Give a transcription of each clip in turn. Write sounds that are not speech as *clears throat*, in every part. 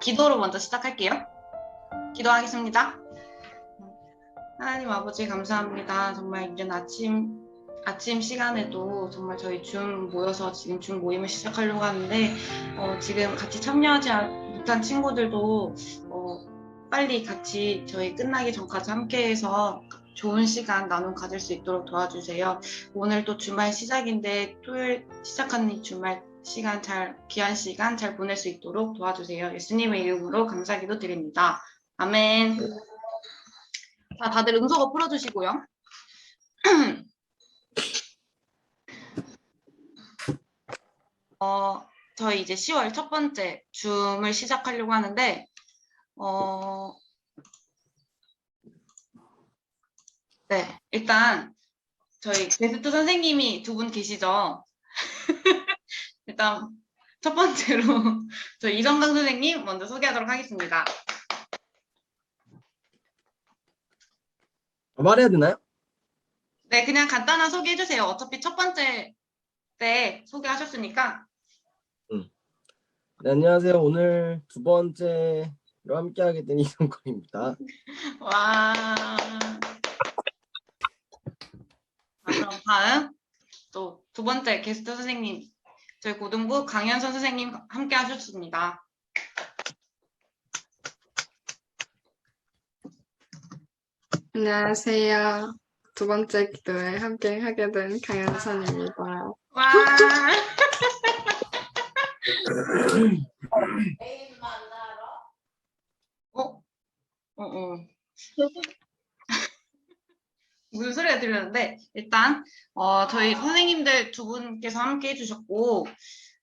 기도로 먼저 시작할게요. 기도하겠습니다. 하나님 아버지 감사합니다. 정말 이른 아침 아침 시간에도 정말 저희 줌 모여서 지금 줌 모임을 시작하려고 하는데 어, 지금 같이 참여하지 않- 못한 친구들도 어, 빨리 같이 저희 끝나기 전까지 함께해서 좋은 시간 나눔 가질 수 있도록 도와주세요. 오늘 또 주말 시작인데 토요일 시작하는 이 주말 시간 잘 귀한 시간 잘 보낼 수 있도록 도와주세요. 예수님의 이름으로 감사기도 드립니다. 아멘. 자, 다들 음소거 풀어주시고요. *clears throat* 어, 저희 이제 10월 첫 번째 줌을 시작하려고 하는데, 어, 네, 일단 저희 게스트 선생님이 두 분 계시죠? *laughs* 일단 첫 번째로 *laughs* 저희 이성강 선생님 먼저 소개하도록 하겠습니다. 말해야 되나요? 네, 그냥 간단한 소개해 주세요. 어차피 첫 번째 때 소개하셨으니까. 네, 안녕하세요. 오늘 두 번째로 함께하게 된 *laughs* 이성권입니다. 와. 자, 그럼 다음 또 두 번째 게스트 선생님 저희 고등부 강현선 선생님 함께 하셨습니다. 안녕하세요. 두 번째 기도에 함께 하게 된 강현선입니다. 와. *laughs* 어? 어, 어. 무슨 소리가 들렸는데 일단 어, 저희 선생님들 두 분께서 함께 해주셨고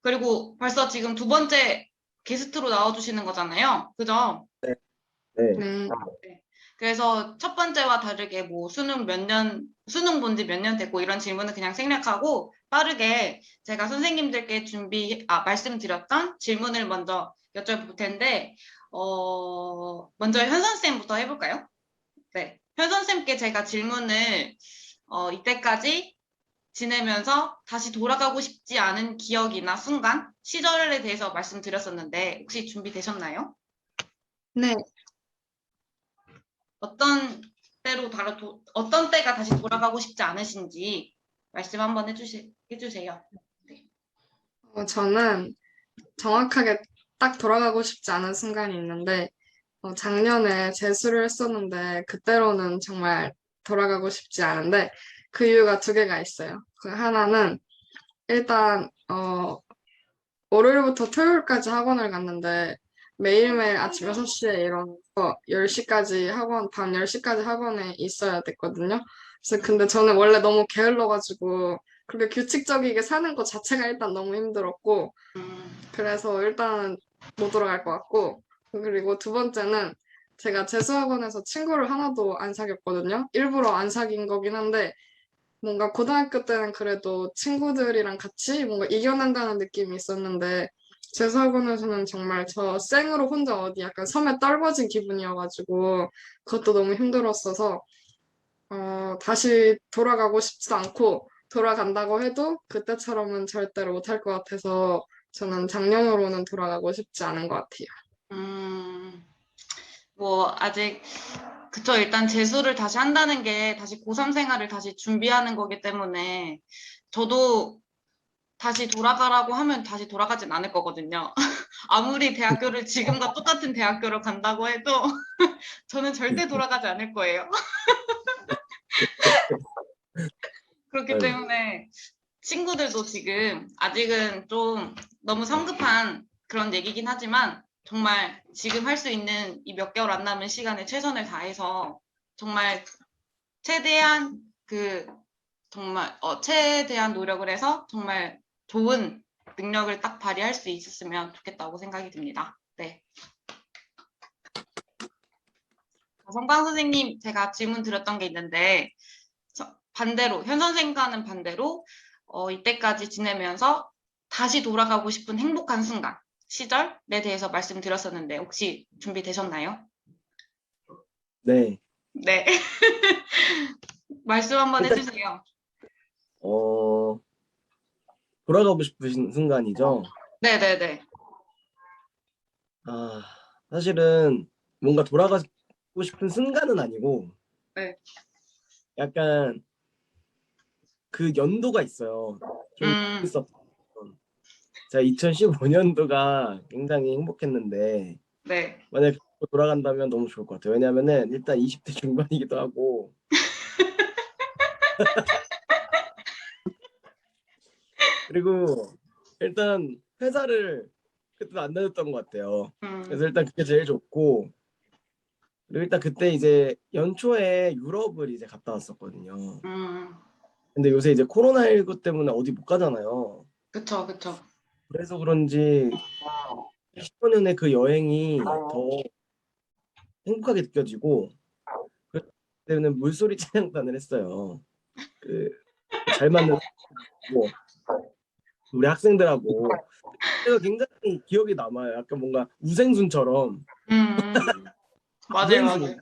그리고 벌써 지금 두 번째 게스트로 나와주시는 거잖아요. 그죠? 네. 네, 그래서 첫 번째와 다르게 뭐 수능 몇 년, 수능 본 지 몇 년 됐고 이런 질문은 그냥 생략하고 빠르게 제가 선생님들께 준비, 아, 말씀드렸던 질문을 먼저 여쭤볼 텐데, 어, 먼저 현선쌤부터 해볼까요? 네. 현선쌤께 제가 질문을, 어, 이때까지 지내면서 다시 돌아가고 싶지 않은 기억이나 순간, 시절에 대해서 말씀드렸었는데, 혹시 준비되셨나요? 네, 어떤 때로 도- 어떤 때가 다시 돌아가고 싶지 않으신지 말씀 한번 해주시, 해주세요. 어, 저는 정확하게 딱 돌아가고 싶지 않은 순간이 있는데, 어, 작년에 재수를 했었는데, 그때로는 정말 돌아가고 싶지 않은데, 그 이유가 두 개가 있어요. 그 하나는, 일단, 어, 월요일부터 토요일까지 학원을 갔는데, 매일매일 아침 6시에 일어나서 10시까지 학원, 밤 10시까지 학원에 있어야 됐거든요. 그래서 근데 저는 원래 너무 게을러가지고, 그렇게 규칙적이게 사는 것 자체가 일단 너무 힘들었고, 음, 그래서 일단은 못 돌아갈 것 같고, 그리고 두 번째는 제가 재수학원에서 친구를 하나도 안 사귀었거든요. 일부러 안 사귄 거긴 한데, 뭔가 고등학교 때는 그래도 친구들이랑 같이 뭔가 이겨낸다는 느낌이 있었는데, 재수학원에서는 정말 저 생으로 혼자 어디 약간 섬에 떨궈진 기분이어가지고, 그것도 너무 힘들었어서, 어, 다시 돌아가고 싶지도 않고, 돌아간다고 해도 그때처럼은 절대로 못할 것 같아서, 저는 작년으로는 돌아가고 싶지 않은 것 같아요. 음, 뭐 아직 그쵸 일단 재수를 다시 한다는 게 다시 고3 생활을 다시 준비하는 거기 때문에 저도 다시 돌아가라고 하면 다시 돌아가진 않을 거거든요. *laughs* 아무리 대학교를 지금과 똑같은 대학교를 간다고 해도 *laughs* 저는 절대 돌아가지 않을 거예요. *laughs* 그렇기 네. 때문에 친구들도 지금 아직은 좀 너무 성급한 그런 얘기긴 하지만 정말 지금 할 수 있는 이 몇 개월 안 남은 시간에 최선을 다해서 정말 최대한 그 정말 어, 최대한 노력을 해서 정말 좋은 능력을 딱 발휘할 수 있었으면 좋겠다고 생각이 듭니다. 네. 자, 성광 선생님 제가 질문 드렸던 게 있는데 저- 반대로 현 선생과는 반대로 어, 이때까지 지내면서 다시 돌아가고 싶은 행복한 순간 시절에 대해서 말씀드렸었는데 혹시 준비되셨나요? 네. 네. *laughs* 말씀 한번 일단- 해주세요. 어, 돌아가고 싶으신 순간이죠? 네네네. 아, 사실은 뭔가 돌아가고 싶은 순간은 아니고 네. 약간 그 연도가 있어요. 좀 음. 있었던. 제가 2015년도가 굉장히 행복했는데 네. 만약에 돌아간다면 너무 좋을 것 같아요. 왜냐하면은 일단 20대 중반이기도 하고 *laughs* 그리고 일단 회사를 그때 안 다녔던 것 같아요. 음. 그래서 일단 그게 제일 좋고 그리고 일단 그때 이제 연초에 유럽을 이제 갔다 왔었거든요. 음. 근데 요새 이제 코로나19 때문에 어디 못 가잖아요. 그쵸, 그쵸. 그래서 그런지 15년의 그 여행이 더 행복하게 느껴지고 때문에 물소리 찬양단을 했어요. 그 잘 맞는 뭐 우리 학생들하고 그래서 굉장히 기억에 남아요. 약간 뭔가 우생순처럼 음. 맞아요, 맞아요.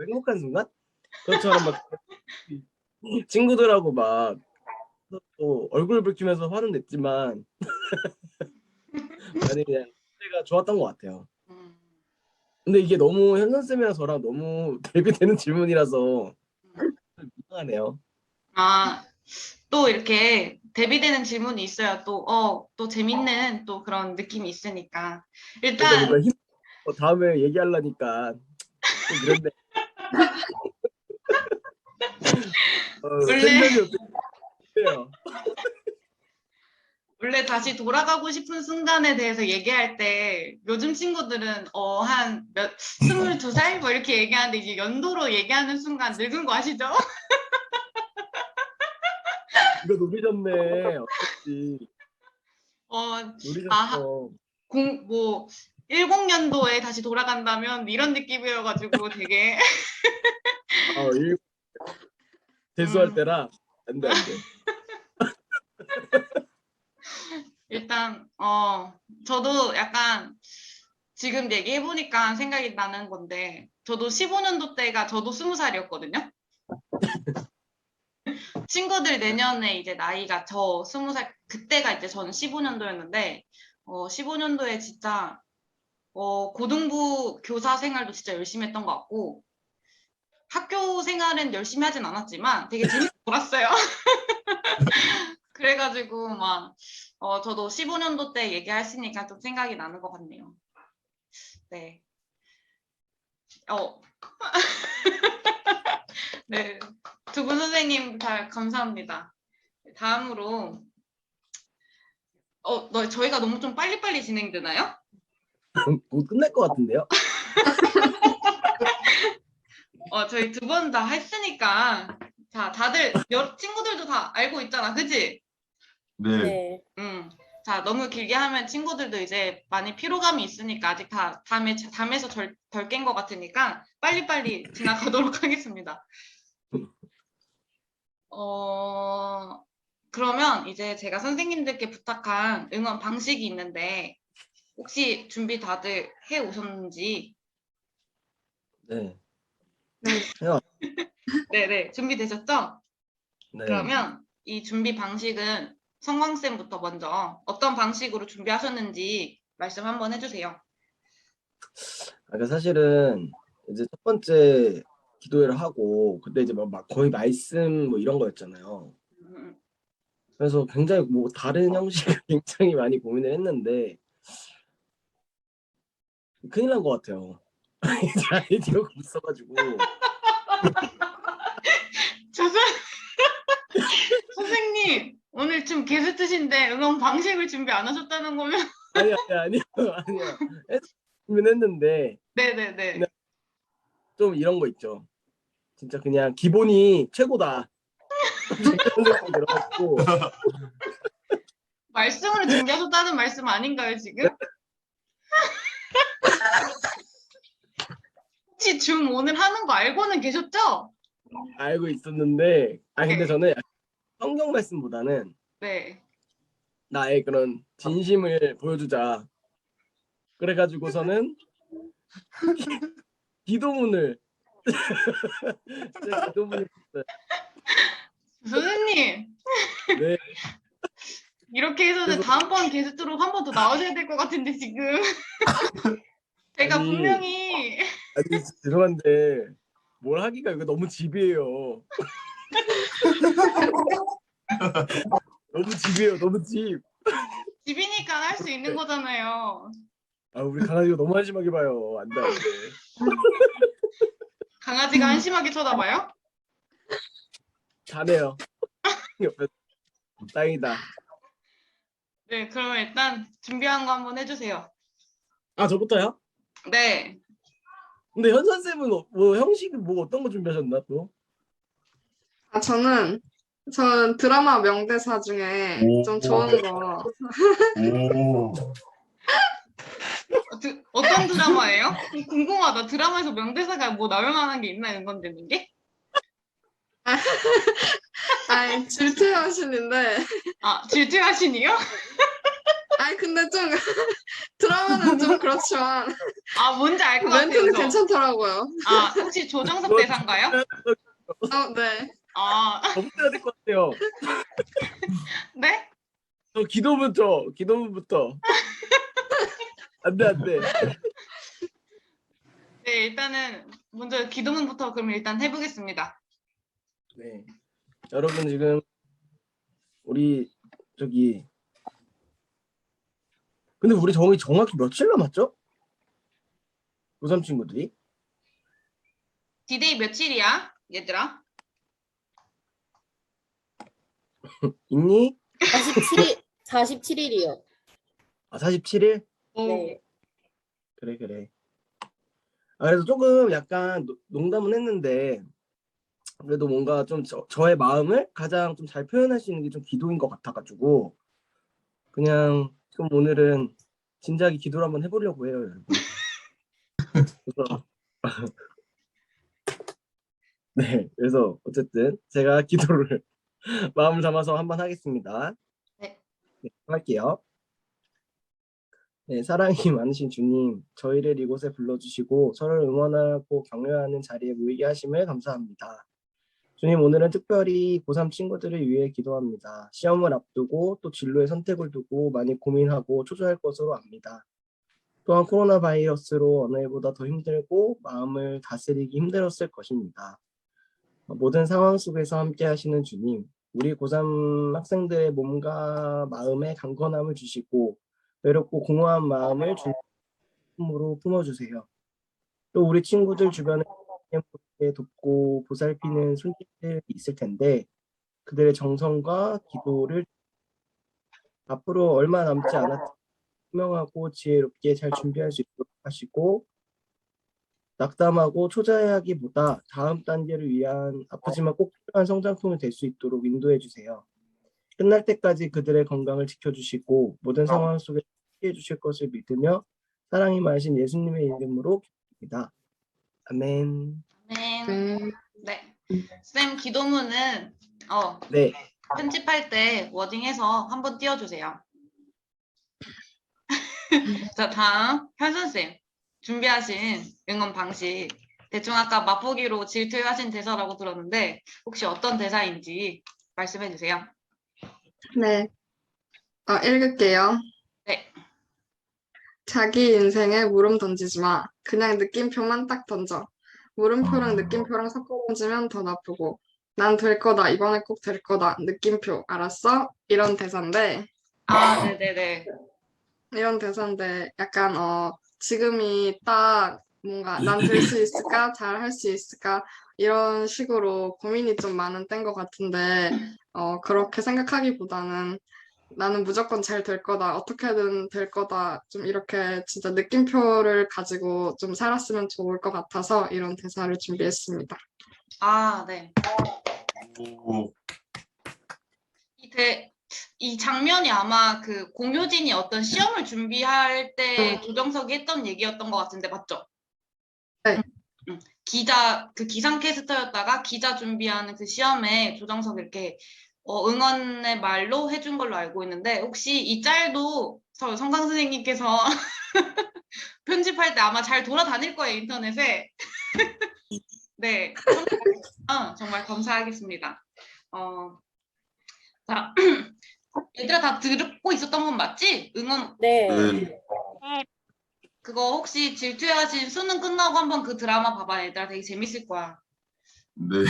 행복한 순간 그것처럼 막 친구들하고 막 또 얼굴 붉히면서 화는 냈지만 *laughs* 아니 그냥 좋았던 것 같아요. 음. 근데 이게 너무 현선 쌤이랑 저랑 너무 *laughs* 대비되는 질문이라서 이상하네요. 아, 또 이렇게 대비되는 질문이 있어야 또, 어, 또 재밌는 또 그런 느낌이 있으니까. 그러니까 일단, 뭔가 힘 어, 다음에 얘기하려니까 좀 그런데 *laughs* 어, 원래- 어때요? 원래 다시 돌아가고 싶은 순간에 대해서 얘기할 때 요즘 친구들은 어, 한 몇, 22살? 뭐 이렇게 얘기하는데 이제 연도로 얘기하는 순간 늙은 거 아시죠? 이거 노리셨네. 어쩐지 어. 아하. 공, 뭐, 10년도에 다시 돌아간다면 이런 느낌이어가지고 되게 아, 일 *laughs* 재수할 음. 때라 안 돼 안 돼. 일단 어 저도 약간 지금 얘기해 보니까 생각이 나는 건데 저도 15년도 때가 저도 20살이었거든요. *laughs* 친구들 내년에 이제 나이가 저 20살 그때가 이제 저는 15년도였는데 어 15년도에 진짜 어 고등부 교사 생활도 진짜 열심히 했던 것 같고 학교 생활은 열심히 하진 않았지만 되게 재밌게 *laughs* 놀았어요. *laughs* 그래가지고 막 어, 저도 15년도 때 얘기하시니까 좀 생각이 나는 것 같네요. 네. 어. *laughs* 네. 두 분 선생님 잘 감사합니다. 다음으로 어, 너, 저희가 너무 좀 빨리빨리 진행되나요? 곧 끝날 것 같은데요? 어, 저희 두 번 다 했으니까 자, 다들 여, 친구들도 다 알고 있잖아. 그지? 네. 네. 음. 자, 너무 길게 하면 친구들도 이제 많이 피로감이 있으니까 아직 다 담에, 담에서 덜, 덜깬것 같으니까 빨리빨리 *laughs* 지나가도록 하겠습니다. 어, 그러면 이제 제가 선생님들께 부탁한 응원 방식이 있는데 혹시 준비 다들 해 오셨는지 네. 네 네 *laughs* 준비되셨죠? 네. 그러면 이 준비 방식은 성광쌤부터 먼저 어떤 방식으로 준비하셨는지 말씀 한번 해주세요. 아까 사실은 이제 첫 번째 기도회를 하고 그때 이제 막, 막 거의 말씀 뭐 이런 거였잖아요. 음, 그래서 굉장히 뭐 다른 형식을 *laughs* 굉장히 많이 고민을 했는데 큰일 난 것 같아요. *laughs* 아이디어가 없어가지고 *laughs* 선생님 오늘 좀 게스트신데 응원 방식을 준비 안 하셨다는 거면 *laughs* 아니 아니 아니요 *laughs* 아니요 고민했는데 네네네 네. 좀 이런 거 있죠. 진짜 그냥 기본이 최고다. *laughs* 들어가지고 말씀으로 준비하셨다는 말씀 아닌가요 지금? 혹시 줌 오늘 하는 거 알고는 계셨죠? 알고 있었는데 아 근데 네. 저는 성경 말씀보다는 네. 나의 그런 진심을 보여주자. 그래가지고서는 *laughs* 기도문을 제가 *laughs* 기도문을 썼어요. 선생님 네, 이렇게 해서는 그래서- 다음번 게스트로 한 번 더 나오셔야 될 것 같은데 지금 *laughs* 제가 아니. 분명히 아니 죄송한데 뭘 하기가 이거 너무 집이에요. *laughs* 너무 집이에요. 너무 집. 집이니까 할 수 있는 거잖아요. 아 우리 강아지가 너무 한심하게 봐요. 안 돼 안 돼. *laughs* 강아지가 한심하게 쳐다봐요? 자네요. *laughs* 옆에 다행이다. 네, 그러면 일단 준비한 거 한번 해주세요. 아 저부터요? 네, 근데 현선 쌤은 어- 뭐 형식 뭐 어떤 거 준비하셨나 또? 아, 저는, 저는 드라마 명대사 중에 오. 좀 좋은 거. 오. 어, 드- 어떤 드라마예요? 궁금하다. 드라마에서 명대사가 뭐 나올 만한 게 있나 이런 건데 게? 아니, 질투여신인데. 아 질투하신이요? 아니, 근데 좀, *laughs* 드라마는 좀 그렇지만, 아 뭔지 알 것 같아요. 멘트는 저. 괜찮더라고요. 아 혹시 조정석 대사인가요? 어, 네. 아 저부터 해야 될 것 같아요. *laughs* 네? 저 기도부터 기도부터. 안 돼 안 돼. 네 일단은 먼저 기도문부터 그럼 일단 해보겠습니다. 네. 여러분 지금 우리 저기 근데 우리 정이 정확히 며칠 남았죠? 고3 친구들이? 디데이 며칠이야 얘들아? 있니? 47일, 47일이요. 아 47일? 네. 그래 그래. 아 그래서 조금 약간 노- 농담은 했는데 그래도 뭔가 좀 저, 저의 마음을 가장 좀 잘 표현할 수 있는 게 좀 기도인 것 같아가지고 그냥 좀 오늘은 진지하게 기도를 한번 해보려고 해요 여러분. 그래서 *laughs* 네 그래서 어쨌든 제가 기도를 *laughs* 마음을 담아서 한번 하겠습니다. 네. 네 할게요. 네, 사랑이 *laughs* 많으신 주님, 저희를 이곳에 불러주시고 서로를 응원하고 격려하는 자리에 모이게 하심을 감사합니다. 주님, 오늘은 특별히 고3 친구들을 위해 기도합니다. 시험을 앞두고 또 진로의 선택을 두고 많이 고민하고 초조할 것으로 압니다. 또한 코로나 바이러스로 어느 해보다 더 힘들고 마음을 다스리기 힘들었을 것입니다. 모든 상황 속에서 함께 하시는 주님, 우리 고3 학생들의 몸과 마음에 강건함을 주시고 외롭고 공허한 마음을 주님으로 품어주세요. 또 우리 친구들 주변에 돕고 보살피는 손님들이 있을 텐데 그들의 정성과 기도를 앞으로 얼마 남지 않았 투명하고 지혜롭게 잘 준비할 수 있도록 하시고 낙담하고 초자하기보다 다음 단계를 위한 아프지만 꼭 필요한 성장통이 될 수 있도록 인도해 주세요. 끝날 때까지 그들의 건강을 지켜주시고 모든 상황 속에 함께해 주실 것을 믿으며 사랑이 많으신 예수님의 이름으로 기도합니다. 아멘. 네. 음, 네. 쌤 기도문은 어 네, 편집할 때 워딩해서 한번 띄워주세요. *laughs* 자 다음 현선 쌤 준비하신 응원 방식 대충 아까 맛보기로 질투하신 대사라고 들었는데 혹시 어떤 대사인지 말씀해 주세요. 네. 어, 읽을게요. 네. 자기 인생에 물음 던지지 마. 그냥 느낌표만 딱 던져. 물음표랑 느낌표랑 섞어 던지면 더 나쁘고. 난 될 거다. 이번에 꼭 될 거다. 느낌표. 알았어? 이런 대사인데, 아 네네네. 이런 대사인데, 약간, 어, 지금이 딱 뭔가 난 될 수 있을까? *laughs* 잘 할 수 있을까? 이런 식으로 고민이 좀 많은 때인 것 같은데, 어, 그렇게 생각하기보다는 나는 무조건 잘 될 거다. 어떻게든 될 거다. 좀 이렇게 진짜 느낌표를 가지고 좀 살았으면 좋을 것 같아서 이런 대사를 준비했습니다. 아 네. 오. 이, 대, 이 장면이 아마 그 공효진이 어떤 시험을 준비할 때 음. 조정석이 했던 얘기였던 것 같은데 맞죠? 네. 응. 기자 그 기상 캐스터였다가 기자 준비하는 그 시험에 조정석 이렇게 어, 응원의 말로 해준 걸로 알고 있는데 혹시 이 짤도 저 성강 선생님께서 *laughs* 편집할 때 아마 잘 돌아다닐 거예요 인터넷에. *laughs* 네, 어, 정말 감사하겠습니다. 어, 자, *clears throat* 얘들아 다 듣고 있었던 건 맞지? 응원 네. 네. 그거 혹시 질투하신 수능 끝나고 한번 그 드라마 봐봐 얘들아 되게 재밌을 거야. 네.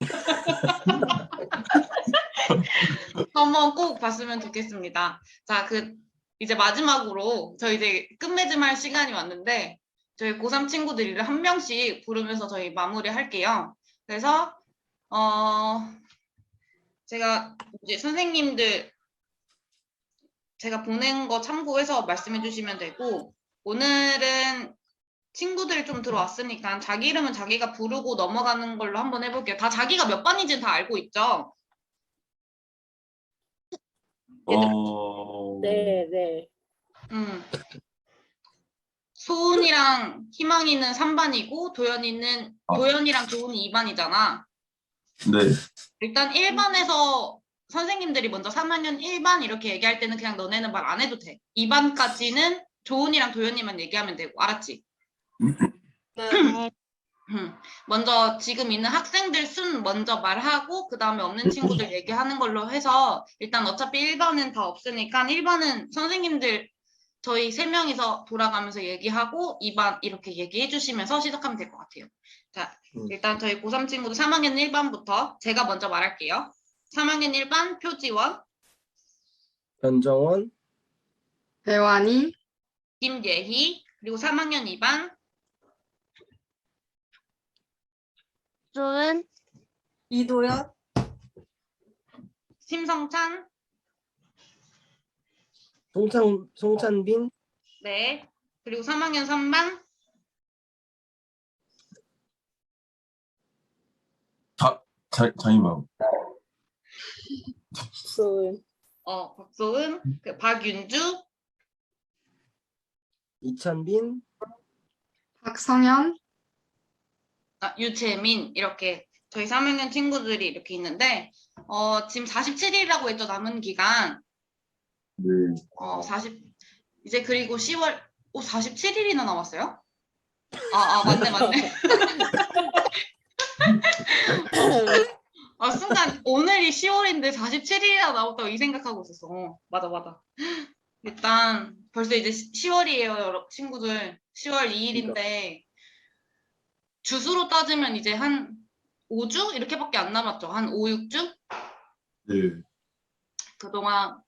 *laughs* 한번 꼭 봤으면 좋겠습니다. 자, 그 이제 마지막으로 저희 이제 끝맺음 할 시간이 왔는데 저희 고3 친구들이를 한 명씩 부르면서 저희 마무리할게요. 그래서 어 제가 이제 선생님들 제가 보낸 거 참고해서 말씀해 주시면 되고 오늘은 친구들이 좀 들어왔으니까 자기 이름은 자기가 부르고 넘어가는 걸로 한번 해볼게요. 다 자기가 몇 반인지는 다 알고 있죠? 어. 네, 네. 음. 소은이랑 희망이는 3반이고 도연이는 아. 도연이랑 도훈이 2반이잖아. 네. 일단 1반에서 선생님들이 먼저 3학년 1반 이렇게 얘기할 때는 그냥 너네는 말 안 해도 돼. 2반까지는 조은이랑 도연이만 얘기하면 되고 알았지? 음. 먼저 지금 있는 학생들 순 먼저 말하고 그 다음에 없는 친구들 얘기하는 걸로 해서 일단 어차피 1반은 다 없으니까 1반은 선생님들 저희 세 명이서 돌아가면서 얘기하고 2반 이렇게 얘기해 주시면서 시작하면 될 것 같아요. 자, 음. 일단 저희 고3 친구들 3학년 1반부터 제가 먼저 말할게요. 3학년 1반 표지원, 변정원, 배완이, 김예희, 그리고 3학년 2반 조은, 이도연, 심성찬, 송찬, 송찬빈, 네, 그리고 3학년 3반 자, 잠깐만. 조은, 어, 박소은, 그 박윤주, 이찬빈, 박성현, 아, 유채민. 이렇게 저희 3학년 친구들이 이렇게 있는데 어, 지금 47일이라고 했죠 남은 기간? 네. 어, 40 이제 그리고 10월 오 47일이나 남았어요? 아, 아 맞네 맞네 *laughs* 아 순간 오늘이 10월인데 47일이나 남았다고 이 생각하고 있었어. 어, 맞아 맞아. 일단 벌써 이제 10월이에요 여러 친구들. 10월 2일인데 주수로 따지면 이제 한 5주? 이렇게밖에 안 남았죠. 한 5, 6주? 네. 그동안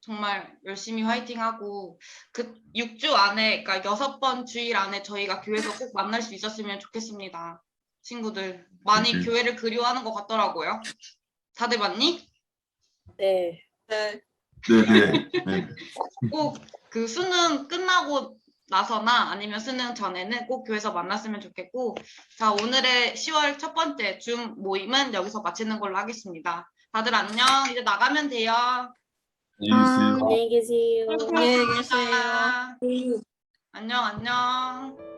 정말 열심히 화이팅하고 그 6주 안에 그러니까 6번 주일 안에 저희가 교회에서 꼭 만날 수 있었으면 좋겠습니다. 친구들 많이 네. 교회를 그리워하는 것 같더라고요. 다들 맞니? 네. 네, 네, 네. 네. 꼭 그 수능 끝나고 나서나 아니면 수능 전에는 꼭 교회에서 만났으면 좋겠고 자 오늘의 10월 첫 번째 줌 모임은 여기서 마치는 걸로 하겠습니다. 다들 안녕 이제 나가면 돼요. 안녕히 계세요. 안녕히 계세요. 안녕 안녕.